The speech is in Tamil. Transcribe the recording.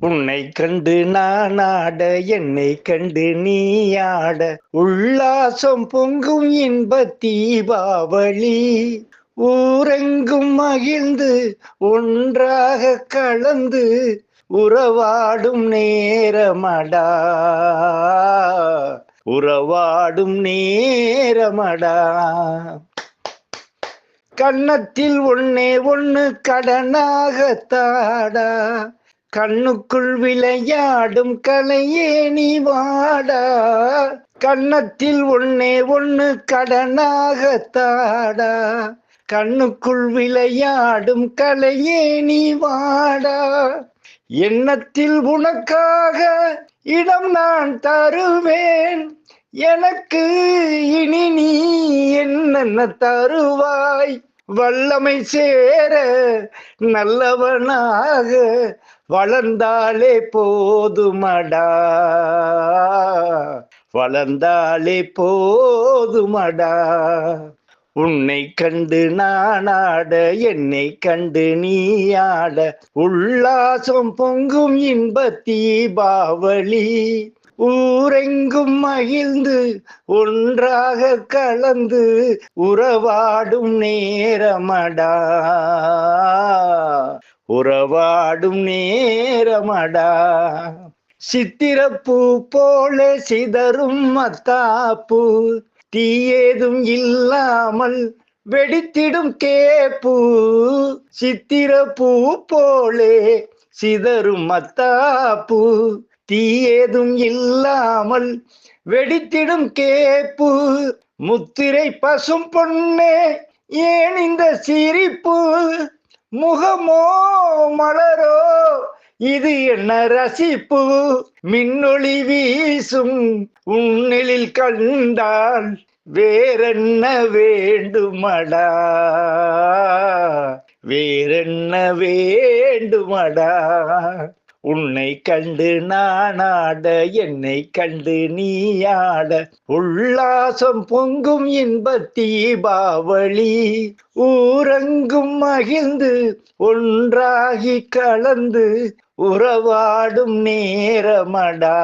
உன்னை கண்டு நான் ஆட என்னை கண்டு நீ ஆட. உல்லாசம் பொங்கும் இன்ப தீபாவளி ஊரெங்கும் மகிழ்ந்து ஒன்றாக கலந்து உறவாடும் நேரமடா. உறவாடும் நேரமடா. கன்னத்தில் ஒன்னே ஒண்ணு கடனாக தாடா. கண்ணுக்குள் விளையாடும் கலையே நீ வாடா. கண்ணத்தில் ஒன்னே ஒன்று கடனாக தாடா. கண்ணுக்குள் விளையாடும் கலையே நீ வாடா. எண்ணத்தில் உனக்காக இடம் நான் தருவேன். எனக்கு இனி நீ என்னென்ன தருவாய்? வல்லமை சேர நல்லவனாக வளர்ந்தாலே போதுமடா. வளர்ந்தாலே போதுமடா. உன்னை கண்டு நானாட என்னை கண்டு நீயாட உல்லாசம் பொங்கும் இன்ப தீபாவளி ஊரெங்கும் மகிழ்ந்து ஒன்றாக கலந்து உறவாடும் நேரமடா. உறவாடும் நேரமடா. சித்திரப்பூ போல சிதறும் மத்தாப்பூ தீயேதும் இல்லாமல் வெடித்திடும் கேப்பூ. சித்திரப்பூ போலே சிதறும் மத்தாப்பூ தீயேதும் இல்லாமல் வெடித்திடும் கேப்பு. முத்திரை பசும் பொண்ணே ஏன் இந்த சிரிப்பு? முகமோ மலரோ இது என்ன ரசிப்பு? மின்னொளி வீசும் உன்னிலில் கண்டால் வேறென்ன வேண்டுமடா? வேறென்ன வேண்டுமடா? உன்னை கண்டு நானாட என்னை கண்டு நீ ஆட உல்லாசம் பொங்கும் இன்ப தீபாவளி ஊரங்கும் மகிழ்ந்து ஒன்றாகி கலந்து உறவாடும் நேரமடா.